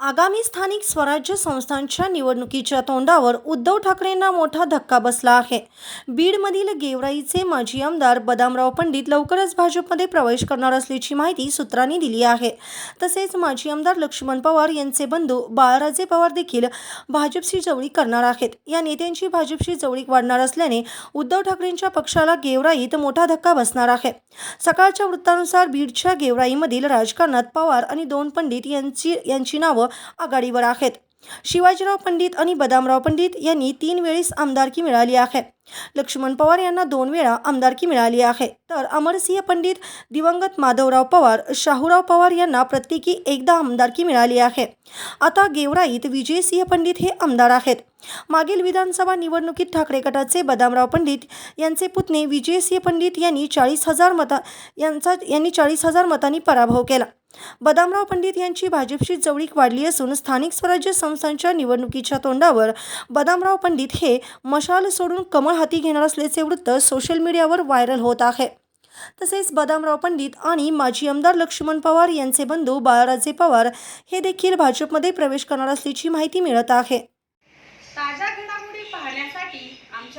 आगामी स्थानिक स्वराज्य संस्थांच्या निवडणुकीच्या तोंडावर उद्धव ठाकरेंना मोठा धक्का बसला आहे. बीडमधील गेवराईचे माजी आमदार बदामराव पंडित लवकरच भाजपमध्ये प्रवेश करणार असल्याची माहिती सूत्रांनी दिली आहे. तसेच माजी आमदार लक्ष्मण पवार यांचे बंधू बाळराजे पवार देखील भाजपशी जवळीक करणार आहेत. या नेत्यांची भाजपशी जवळीक वाढणार असल्याने उद्धव ठाकरेंच्या पक्षाला गेवराईत मोठा धक्का बसणार आहे. सकाळच्या वृत्तानुसार बीडच्या गेवराईमधील राजकारणात पवार आणि दोन पंडित यांची यांची नावं आघाडीवर आहेत. शिवाजीराव पंडित आणि बदामराव पंडित यांनी तीन वेळेस आमदारकी मिळाली आहे. लक्ष्मण पवार यांना दोन वेळा आमदारकी मिळाली आहे. तर अमरसिंह पंडित दिवंगत माधवराव पवार शाहूराव पवार यांना प्रत्येकी एकदा आमदारकी मिळाली आहे. आता गेवराईत विजयसिंह पंडित हे आमदार आहेत. मागील विधानसभा निवडणुकीत ठाकरे गटाचे बदामराव पंडित यांचे पुतणे विजयसिंह पंडित यांनी चाळीस हजार मता यांचा यांनी चाळीस हजार मतांनी पराभव केला. बदामराव पंडित यांची भाजपशी जवळीक वाढली असून स्थानिक स्वराज्य संस्थांच्या निवडणुकीच्या तोंडावर बदामराव पंडित हे मशाल सोडून कमळ हाती घेणार असल्याचे वृत्त सोशल मीडियावर व्हायरल होत आहे. तसेच बदामराव पंडित आणि माजी आमदार लक्ष्मण पवार यांचे बंधू बाळाराजे पवार हे देखील भाजपमध्ये प्रवेश करणार असल्याची माहिती मिळत आहे.